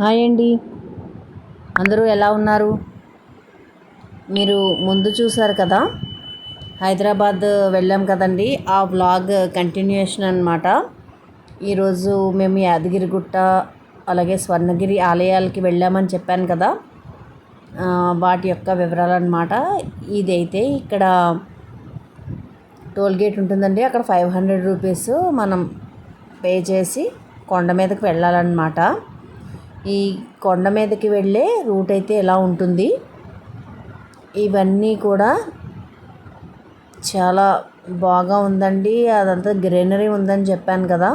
Hi అండి. అందరూ ఎలా ఉన్నారు? మీరు ముందు చూసారు కదా? హైదరాబాద్ వెళ్ళాం కదండి. ఆ వ్లాగ్ కంటిన్యూషన్ అనమాట ఈరోజు మేము యాదగిరిగుట్ట అలాగే స్వర్ణగిరి ఆలయాలకి వెళ్ళామని చెప్పాను కదా. వాటి యొక్క వివరాలు అనమాట ఇదైతే ఇక్కడ టోల్ గేట్ ఉంటుందండి. అక్కడ ఫైవ్ హండ్రెడ్ రూపీస్ మనం పే చేసి కొండ మీదకి వెళ్ళాలన్నమాట. ఈ కొండ మీదకి వెళ్ళే రూట్ అయితే ఎలా ఉంటుంది? ఇవన్నీ కూడా చాలా బాగా ఉందండి. అదంతా గ్రీనరీ ఉందని చెప్పాను కదా.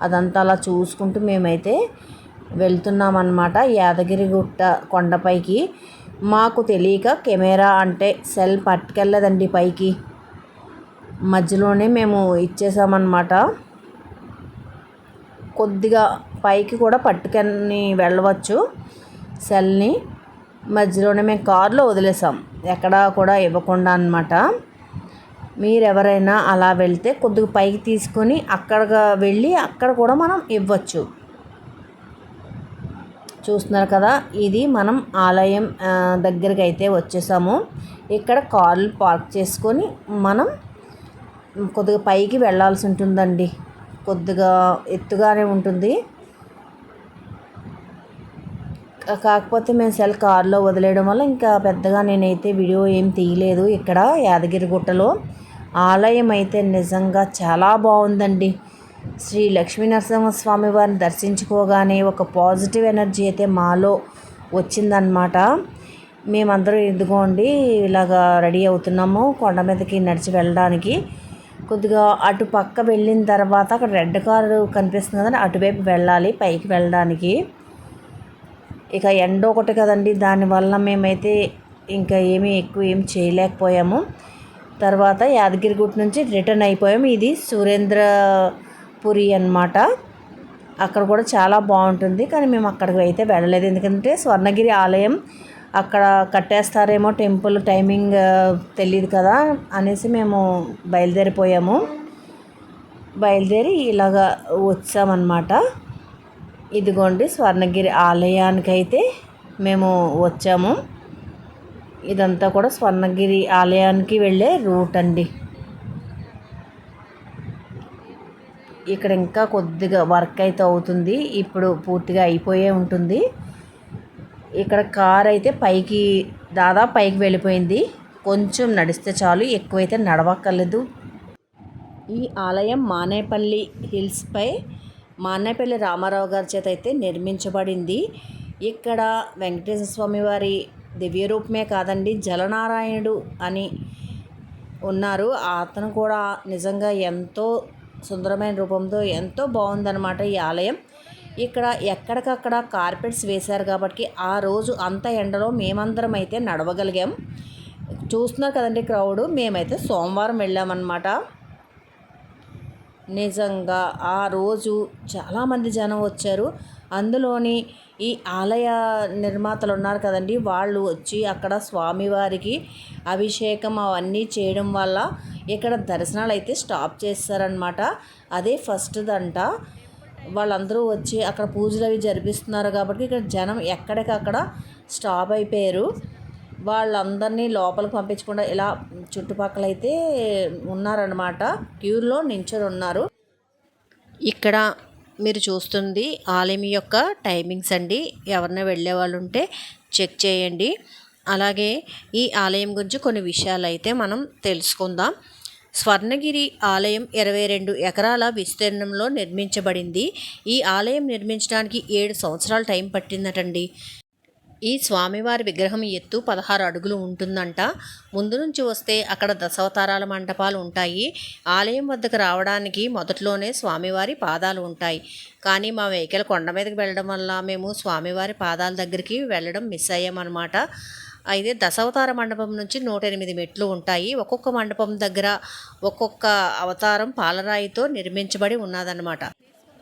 అదంతా అలా చూసుకుంటూ మేమైతే వెళ్తున్నాం యాదగిరి యాదగిరిగుట్ట కొండపైకి మాకు తెలియక కెమెరా అంటే సెల్ పట్టుకెళ్ళదండి పైకి. మధ్యలోనే మేము ఇచ్చేసామన్నమాట. కొద్దిగా పైకి కూడా పట్టుకొని వెళ్ళవచ్చు సెల్ని. మధ్యలోనే మేము కారులో వదిలేసాం. ఎక్కడా కూడా ఇవ్వకుండా అనమాట మీరెవరైనా అలా వెళ్తే కొద్దిగా పైకి తీసుకొని అక్కడగా వెళ్ళి అక్కడ కూడా మనం ఇవ్వచ్చు. చూస్తున్నారు కదా ఇది మనం ఆలయం దగ్గరికి అయితే వచ్చేసాము. ఇక్కడ కార్లు పార్క్ చేసుకొని మనం కొద్దిగా పైకి వెళ్ళాల్సి ఉంటుందండి. కొద్దిగా ఎత్తుగానే ఉంటుంది. కాకపోతే మేము సెల్ కార్లో వదిలేయడం వల్ల ఇంకా పెద్దగా నేనైతే వీడియో ఏం తీయలేదు ఇక్కడ యాదగిరి గుట్టలో. ఆలయం అయితే నిజంగా చాలా బాగుందండి. శ్రీ లక్ష్మీ నరసింహస్వామి వారిని దర్శించుకోగానే ఒక పాజిటివ్ ఎనర్జీ అయితే మాలో వచ్చిందనమాట మేమందరం ఇదిగోండి ఇలాగా రెడీ అవుతున్నాము. కొండ మీదకి నడిచి వెళ్ళడానికి. కొద్దిగా అటు పక్క వెళ్ళిన తర్వాత అక్కడ రెడ్ కారు కనిపిస్తుంది కదండి అటువైపు వెళ్ళాలి పైకి వెళ్ళడానికి. ఇక ఎండ ఒకటి కదండి దానివల్ల మేమైతే ఇంకా ఏమీ ఎక్కువ ఏం చేయలేకపోయాము. తర్వాత యాదగిరిగుట్ట నుంచి రిటర్న్ అయిపోయాము. ఇది సురేంద్రపురి అన్నమాట. అక్కడ కూడా చాలా బాగుంటుంది కానీ మేము అక్కడికి అయితే వెళ్ళలేదు. ఎందుకంటే స్వర్ణగిరి ఆలయం అక్కడ కట్టేస్తారేమో టెంపుల్ టైమింగ్ తెలియదు కదా అనేసి మేము బయలుదేరిపోయాము. బయలుదేరి ఇలాగా వచ్చామన్నమాట. ఇదిగోండి స్వర్ణగిరి ఆలయానికైతే మేము వచ్చాము. ఇదంతా కూడా స్వర్ణగిరి ఆలయానికి వెళ్ళే రూట్ అండి. ఇక్కడ ఇంకా కొద్దిగా వర్క్ అయితే అవుతుంది. ఇప్పుడు పూర్తిగా అయిపోయే ఉంటుంది. ఇక్కడ కార్ అయితే పైకి దాదాపు పైకి వెళ్ళిపోయింది. కొంచెం నడిస్తే చాలు ఎక్కువైతే నడవక్కర్లేదు. ఈ ఆలయం మానేపల్లి హిల్స్పై మానేపల్లి రామారావు గారి చేత అయితే నిర్మించబడింది. ఇక్కడ వెంకటేశ్వర స్వామి వారి దివ్య రూపమే కాదండి జలనారాయణుడు అని ఉన్నారు. అతను కూడా నిజంగా ఎంతో సుందరమైన రూపంతో ఎంతో బాగుందన్నమాట ఈ ఆలయం. ఇక్కడ ఎక్కడికక్కడ కార్పెట్స్ వేశారు కాబట్టి ఆ రోజు అంత ఎండలో మేమందరం అయితే నడవగలిగాం. చూస్తున్నారు కదండి క్రౌడ్ మేమైతే సోమవారం వెళ్ళామన్నమాట. నిజంగా ఆ రోజు చాలామంది జనం వచ్చారు. అందులోని ఈ ఆలయ నిర్మాతలు ఉన్నారు కదండి వాళ్ళు వచ్చి అక్కడ స్వామివారికి అభిషేకం అవన్నీ చేయడం వల్ల ఇక్కడ దర్శనాలు అయితే స్టాప్ చేస్తారనమాట అదే ఫస్ట్దంట. వాళ్ళందరూ వచ్చి అక్కడ పూజలు అవి జరిపిస్తున్నారు కాబట్టి ఇక్కడ జనం ఎక్కడికక్కడ స్టాప్ అయిపోయారు. వాళ్ళందరినీ లోపలికి పంపించకుండా ఇలా చుట్టుపక్కల అయితే ఉన్నారనమాట క్యూర్లో నించొని ఉన్నారు. ఇక్కడ మీరు చూస్తుంది ఆలయం యొక్క టైమింగ్స్ అండి. ఎవరైనా వెళ్ళే వాళ్ళు ఉంటే చెక్ చేయండి. అలాగే ఈ ఆలయం గురించి కొన్ని విషయాలు అయితే మనం తెలుసుకుందాం. స్వర్ణగిరి ఆలయం ఇరవై రెండు ఎకరాల విస్తీర్ణంలో నిర్మించబడింది. ఈ ఆలయం నిర్మించడానికి ఏడు సంవత్సరాలు టైం పట్టిందటండి. ఈ స్వామివారి విగ్రహం ఎత్తు పదహారు అడుగులు ఉంటుందంట. ముందు నుంచి వస్తే అక్కడ దశావతారాల మండపాలు ఉంటాయి. ఆలయం వద్దకు రావడానికి మొదట్లోనే స్వామివారి పాదాలు ఉంటాయి. కానీ మా వెహికల్ కొండ మీదకి వెళ్ళడం వల్ల మేము స్వామివారి పాదాల దగ్గరికి వెళ్ళడం మిస్ అయ్యామన్నమాట. అయితే దశావతార మండపం నుంచి నూట ఎనిమిది మెట్లు ఉంటాయి. ఒక్కొక్క మండపం దగ్గర ఒక్కొక్క అవతారం పాలరాయితో నిర్మించబడి ఉన్నదన్నమాట.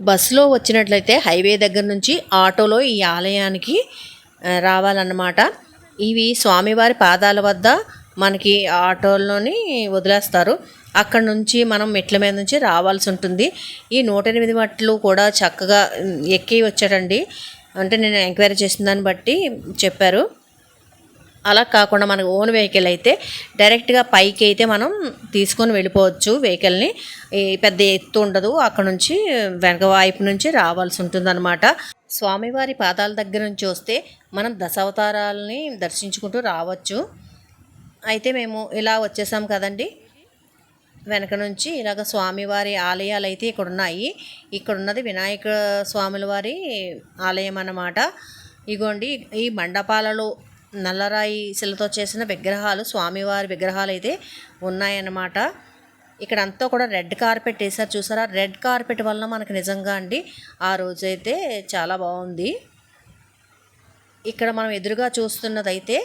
బస్సులో వచ్చినట్లయితే హైవే దగ్గర నుంచి ఆటోలో ఈ ఆలయానికి రావాలన్నమాట. ఇవి స్వామివారి పాదాల వద్ద మనకి ఆటోల్లోని వదిలేస్తారు. అక్కడ నుంచి మనం మెట్ల మీద నుంచి రావాల్సి ఉంటుంది. ఈ నూట ఎనిమిది మెట్లు కూడా చక్కగా ఎక్కి వచ్చాడండి. అంటే నేను ఎంక్వైరీ చేసిన దాన్ని బట్టి చెప్పారు. అలా కాకుండా మనకు ఓన్ వెహికల్ అయితే డైరెక్ట్గా పైకి అయితే మనం తీసుకొని వెళ్ళిపోవచ్చు వెహికల్ని పెద్ద ఎత్తు ఉండదు. అక్కడ నుంచి వెనక వైపు నుంచి రావాల్సి ఉంటుందన్నమాట. స్వామివారి పాదాల దగ్గర నుంచి వస్తే మనం దశావతారాలని దర్శించుకుంటూ రావచ్చు. అయితే మేము ఇలా వచ్చేసాం కదండి. వెనక నుంచి ఇలాగ స్వామివారి ఆలయాలు అయితే ఇక్కడ ఉన్నాయి. ఇక్కడ ఉన్నది వినాయక స్వాముల వారి ఆలయం అన్నమాట. ఇగోండి ఈ మండపాలలో నల్లరాయి శిలతో చేసిన విగ్రహాలు స్వామివారి విగ్రహాలు అయితే ఉన్నాయన్నమాట. ఇక్కడ అంతా కూడా రెడ్ కార్పెట్ వేసారు చూసారా? రెడ్ కార్పెట్ వల్ల మనకు నిజంగా అండి ఆ రోజైతే చాలా బాగుంది. ఇక్కడ మనం ఎదురుగా చూస్తున్నదైతే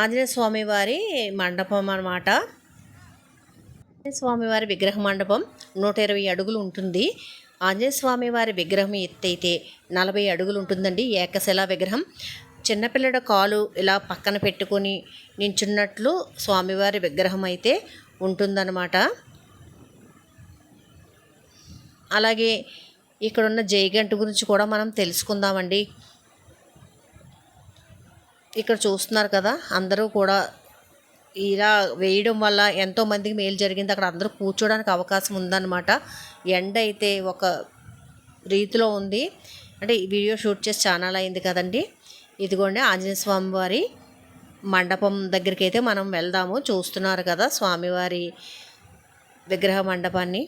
ఆంజనేయ స్వామి వారి మండపం అన్నమాట. ఆంజనేయ స్వామి వారి విగ్రహ మండపం నూట ఇరవై అడుగులు ఉంటుంది. ఆంజనేయ స్వామి వారి విగ్రహం ఎత్తైతే నలభై అడుగులు ఉంటుందండి. ఏకశిలా విగ్రహం. చిన్నపిల్లడు కాలు ఇలా పక్కన పెట్టుకొని నించున్నట్లు స్వామివారి విగ్రహం అయితే ఉంటుందన్నమాట. అలాగే ఇక్కడున్న జైగంట గురించి కూడా మనం తెలుసుకుందామండి. ఇక్కడ చూస్తున్నారు కదా అందరూ కూడా ఇలా వేయడం వల్ల ఎంతోమందికి మేలు జరిగింది. అక్కడ అందరూ కూర్చోడానికి అవకాశం ఉందన్నమాట. ఎండ అయితే ఒక రీతిలో ఉంది. అంటే వీడియో షూట్ చేసి ఛానల్ అయింది కదండి. ఇదిగోండి ఆంజనేయ స్వామి వారి మండపం దగ్గరికి అయితే మనం వెళ్దాము. చూస్తున్నారు కదా స్వామివారి విగ్రహ మండపాన్ని.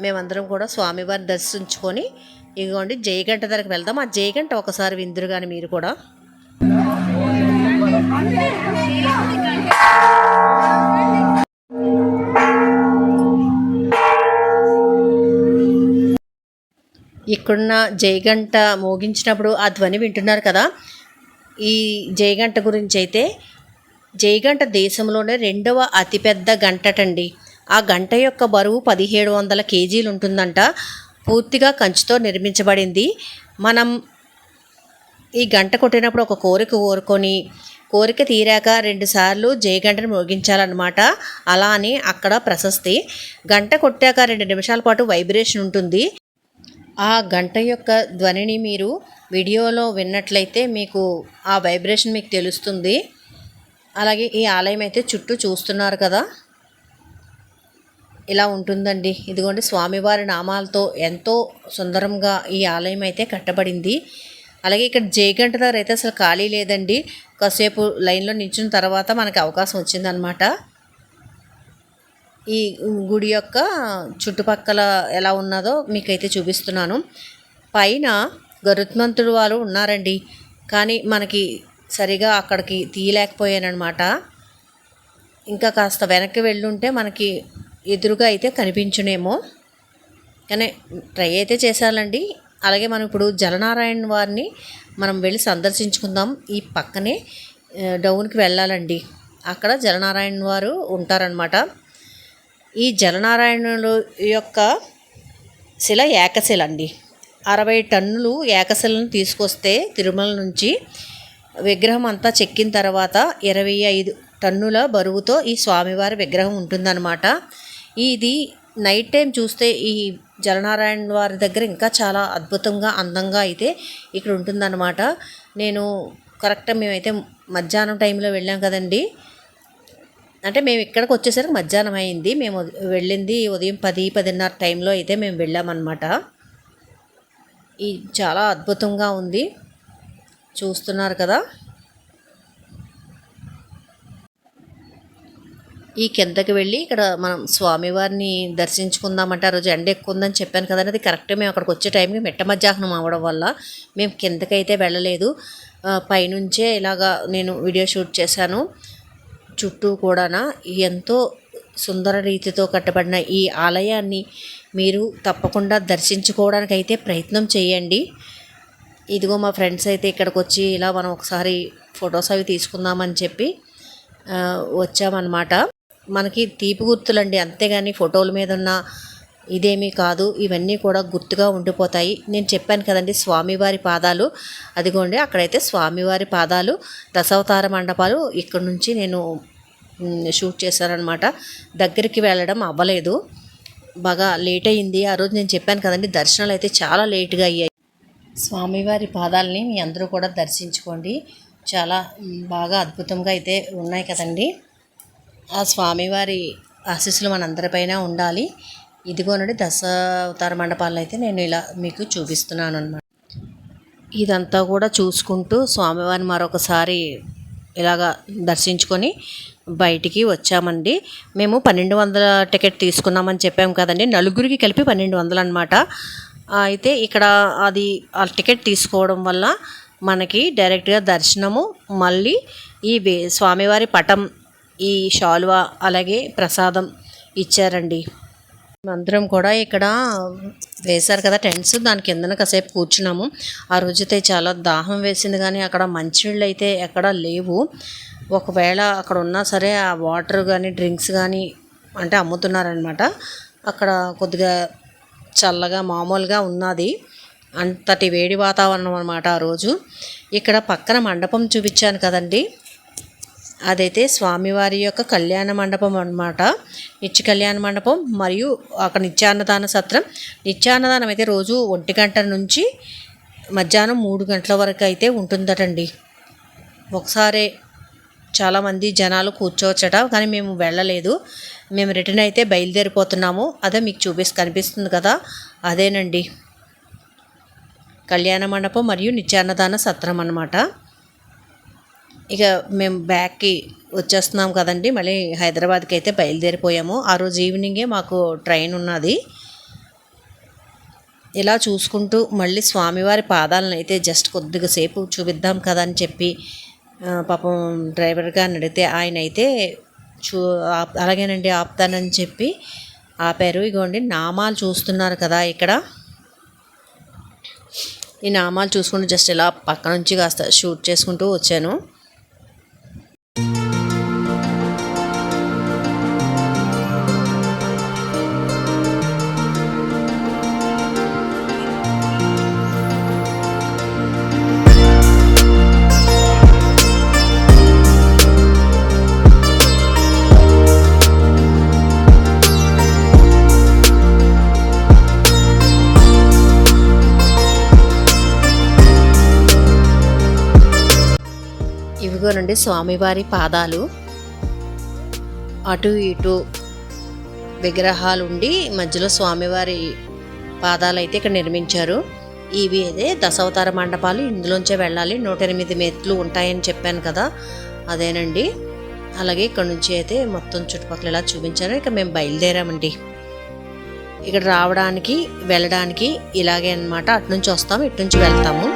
మేమందరం కూడా స్వామివారిని దర్శించుకొని ఇదిగోండి జయగంట దగ్గరికి వెళ్దాం. ఆ జయగంట ఒకసారి విందురు కానీ మీరు కూడా. ఇక్కడున్న జయగంట మోగించినప్పుడు ఆ ధ్వని వింటున్నారు కదా. ఈ జయగంట గురించి అయితే జయగంట దేశంలోనే రెండవ అతిపెద్ద గంటటండి. ఆ గంట యొక్క బరువు పదిహేడు వందల కేజీలు ఉంటుందంట. పూర్తిగా కంచుతో నిర్మించబడింది. మనం ఈ గంట కొట్టినప్పుడు ఒక కోరిక కోరుకొని కోరిక తీరాక రెండుసార్లు జయగంటను మోగించాలన్నమాట. అలా అని అక్కడ ప్రశస్తి. గంట కొట్టాక రెండు నిమిషాల పాటు వైబ్రేషన్ ఉంటుంది. ఆ గంట యొక్క ధ్వనిని మీరు వీడియోలో విన్నట్లయితే మీకు ఆ వైబ్రేషన్ మీకు తెలుస్తుంది. అలాగే ఈ ఆలయం అయితే చుట్టూ చూస్తున్నారు కదా. ఇలా ఉంటుందండి. ఇదిగోండి స్వామివారి నామాలతో ఎంతో సుందరంగా ఈ ఆలయం అయితే కట్టబడింది. అలాగే ఇక్కడ జయగంట దగ్గర అయితే అసలు ఖాళీ లేదండి. కాసేపు లైన్లో నిల్చున్న తర్వాత మనకి అవకాశం వచ్చిందనమాట. ఈ గుడి యొక్క చుట్టుపక్కల ఎలా ఉన్నదో మీకైతే చూపిస్తున్నాను. పైన గరుత్మంతుడు వారు ఉన్నారండి. కానీ మనకి సరిగా అక్కడికి తీయలేకపోయానమాట ఇంకా కాస్త వెనక్కి వెళ్ళుంటే మనకి ఎదురుగా అయితే కనిపించునేమో. కానీ ట్రై అయితే చేశానండి. అలాగే మనం ఇప్పుడు జలనారాయణ వారిని మనం వెళ్ళి సందర్శించుకుందాం. ఈ పక్కనే డౌన్కి వెళ్ళాలండి. అక్కడ జలనారాయణ వారు ఉంటారనమాట ఈ జలనారాయణుల యొక్క శిల ఏకశిల అండి అరవై టన్నులు ఏకశిలను తీసుకొస్తే తిరుమల నుంచి విగ్రహం అంతా చెక్కిన తర్వాత ఇరవై ఐదు టన్నుల బరువుతో ఈ స్వామివారి విగ్రహం ఉంటుందన్నమాట. ఇది నైట్ టైం చూస్తే ఈ జలనారాయణ వారి దగ్గర ఇంకా చాలా అద్భుతంగా అందంగా అయితే ఇక్కడ ఉంటుందన్నమాట. నేను కరెక్ట్గా మేమైతే మధ్యాహ్నం టైంలో వెళ్ళాం కదండి. అంటే మేము ఇక్కడికి వచ్చేసరికి మధ్యాహ్నం అయింది. మేము వెళ్ళింది ఉదయం పది పదిన్నర టైంలో అయితే మేము వెళ్ళామన్నమాట. ఈ చాలా అద్భుతంగా ఉంది. చూస్తున్నారు కదా. ఈ కిందకి వెళ్ళి ఇక్కడ మనం స్వామివారిని దర్శించుకుందామంటే ఆ రోజు ఎండ ఎక్కువ ఉందని చెప్పాను కదా అది కరెక్ట్గా మేము అక్కడికి వచ్చే టైంకి మిట్ట మధ్యాహ్నం అవ్వడం వల్ల మేము కిందకైతే వెళ్ళలేదు. పైనుంచే ఇలాగా నేను వీడియో షూట్ చేశాను. చుట్టూ కూడా ఎంతో సుందర రీతితో కట్టబడిన ఈ ఆలయాన్ని మీరు తప్పకుండా దర్శించుకోవడానికి అయితే ప్రయత్నం చేయండి. ఇదిగో మా ఫ్రెండ్స్ అయితే ఇక్కడికి వచ్చి ఇలా మనం ఒకసారి ఫొటోస్ అవి తీసుకుందామని చెప్పి వచ్చామన్నమాట. మనకి తీపి గుర్తులండి. అంతేగాని ఫోటోల మీద ఉన్న ఇదేమీ కాదు. ఇవన్నీ కూడా గుర్తుగా ఉండిపోతాయి. నేను చెప్పాను కదండి స్వామివారి పాదాలు. అదిగోండి అక్కడైతే స్వామివారి పాదాలు దశావతార మండపాలు. ఇక్కడ నుంచి నేను షూట్ చేశారనమాట దగ్గరికి వెళ్ళడం అవ్వలేదు. బాగా లేట్ అయ్యింది. ఆ రోజు నేను చెప్పాను కదండి దర్శనాలు అయితే చాలా లేట్గా అయ్యాయి. స్వామివారి పాదాలని మీ అందరూ కూడా దర్శించుకోండి. చాలా బాగా అద్భుతంగా అయితే ఉన్నాయి కదండి. ఆ స్వామివారి ఆశీస్సులు మనందరిపైన ఉండాలి. ఇదిగోనండి దశ అవతార మండపాలను అయితే నేను ఇలా మీకు చూపిస్తున్నాను అనమాట ఇదంతా కూడా చూసుకుంటూ స్వామివారిని మరొకసారి ఇలాగా దర్శించుకొని బయటికి వచ్చామండి. మేము పన్నెండు వందల టికెట్ తీసుకున్నామని చెప్పాం కదండి. నలుగురికి కలిపి పన్నెండు వందలు అనమాట అయితే ఇక్కడ అది ఆ టికెట్ తీసుకోవడం వల్ల మనకి డైరెక్ట్గా దర్శనము మళ్ళీ ఈ వే- స్వామివారి పటం ఈ శాలువా అలాగే ప్రసాదం ఇచ్చారండి. అందరం కూడా ఇక్కడ వేశారు కదా టెంట్స్. దాని కిందన కాసేపు కూర్చున్నాము. ఆ రోజైతే చాలా దాహం వేసింది కానీ అక్కడ మంచినీళ్ళు అయితే ఎక్కడా లేవు. ఒకవేళ అక్కడ ఉన్నా సరే ఆ వాటర్ కానీ డ్రింక్స్ కానీ అంటే అమ్ముతున్నారనమాట అక్కడ కొద్దిగా చల్లగా మామూలుగా ఉన్నది. అంతటి వేడి వాతావరణం అనమాట ఆ రోజు. ఇక్కడ పక్కన మండపం చూపించాను కదండి. అదైతే స్వామివారి యొక్క కళ్యాణ మండపం అన్నమాట. నిత్య కళ్యాణ మండపం మరియు అక్కడ నిత్యాన్నదాన సత్రం. నిత్యాన్నదానం అయితే రోజు ఒంటి గంట నుంచి మధ్యాహ్నం మూడు గంటల వరకు అయితే ఉంటుందటండి. ఒకసారి చాలామంది జనాలు కూర్చోవచ్చట కానీ మేము వెళ్ళలేదు. మేము రిటర్న్ అయితే బయలుదేరిపోతున్నాము. అదే మీకు చూపిస్తూ కనిపిస్తుంది కదా. అదేనండి. కళ్యాణ మండపం మరియు నిత్యాన్నదాన సత్రం అన్నమాట. ఇక మేము బ్యాక్కి వచ్చేస్తున్నాం కదండి. మళ్ళీ హైదరాబాద్కి అయితే బయలుదేరిపోయాము. ఆ రోజు ఈవినింగే మాకు ట్రైన్ ఉన్నది. ఇలా చూసుకుంటూ మళ్ళీ స్వామివారి పాదాలను అయితే జస్ట్ కొద్దిగా సేపు చూపిద్దాం కదా అని చెప్పి పాపం డ్రైవర్ గారిని అడిగితే ఆయన అయితే చూ అలాగేనండి ఆపుతానని చెప్పి ఆపారు. ఇగోండి నామాలు చూస్తున్నారు కదా ఇక్కడ. ఈ నామాలు చూసుకుంటూ జస్ట్ ఇలా పక్క నుంచి కాస్త షూట్ చేసుకుంటూ వచ్చాను. Thank you. చూడండి స్వామివారి పాదాలు. అటు ఇటు విగ్రహాలు ఉండి మధ్యలో స్వామివారి పాదాలు అయితే ఇక్కడ నిర్మించారు. ఇవి అదే దశావతార మండపాలు. ఇందులోంచే వెళ్ళాలి. నూట ఎనిమిది మెట్లు ఉంటాయని చెప్పాను కదా. అదేనండి. అలాగే ఇక్కడ నుంచి అయితే మొత్తం చుట్టుపక్కల ఇలా చూపించాను ఇక మేము బయలుదేరామండి. ఇక్కడ రావడానికి వెళ్ళడానికి ఇలాగే అన్నమాట. అటు నుంచి వస్తాము ఇటు నుంచి వెళ్తాము.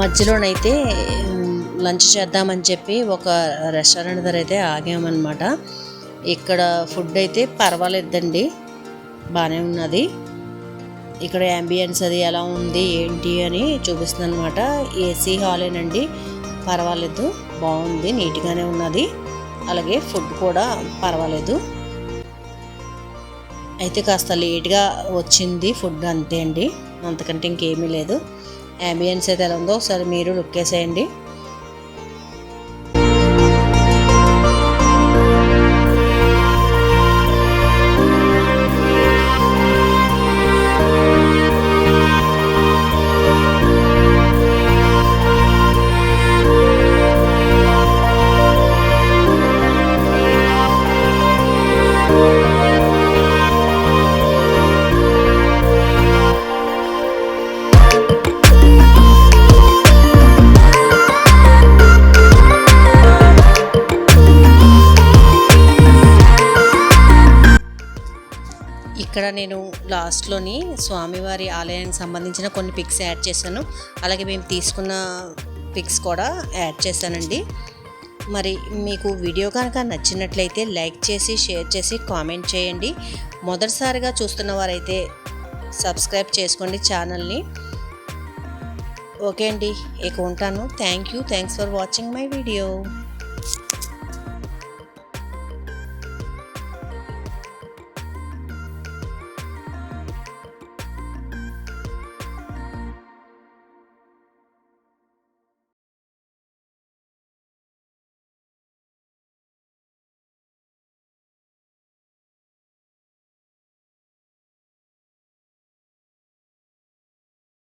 మధ్యలోనైతే లంచ్ చేద్దామని చెప్పి ఒక రెస్టారెంట్ దగ్గర అయితే ఆగామన్నమాట. ఇక్కడ ఫుడ్ అయితే పర్వాలేదండి బాగానే ఉన్నది. ఇక్కడ అంబియన్స్ అది ఎలా ఉంది ఏంటి అని చూపిస్తుంది అనమాట ఏసీ హాలేనండి పర్వాలేదు బాగుంది నీట్గానే ఉన్నది. అలాగే ఫుడ్ కూడా పర్వాలేదు. అయితే కాస్త లేట్గా వచ్చింది ఫుడ్ అంతే అండి అంతకంటే ఇంకేమీ లేదు. యాంబియన్స్ అయితే ఎలా ఉందో ఒకసారి మీరు లుక్ వేసేయండి లాస్ట్లోని స్వామివారి ఆలయానికి సంబంధించిన కొన్ని పిక్స్ యాడ్ చేశాను. అలాగే మేము తీసుకున్న పిక్స్ కూడా యాడ్ చేశానండి. మరి మీకు వీడియో కనుక నచ్చినట్లయితే లైక్ చేసి షేర్ చేసి కామెంట్ చేయండి. మొదటిసారిగా చూస్తున్న వారైతే సబ్స్క్రైబ్ చేసుకోండి ఛానల్ని. ఓకే అండి ఇక ఉంటాను. Thank you. Thanks for watching my video.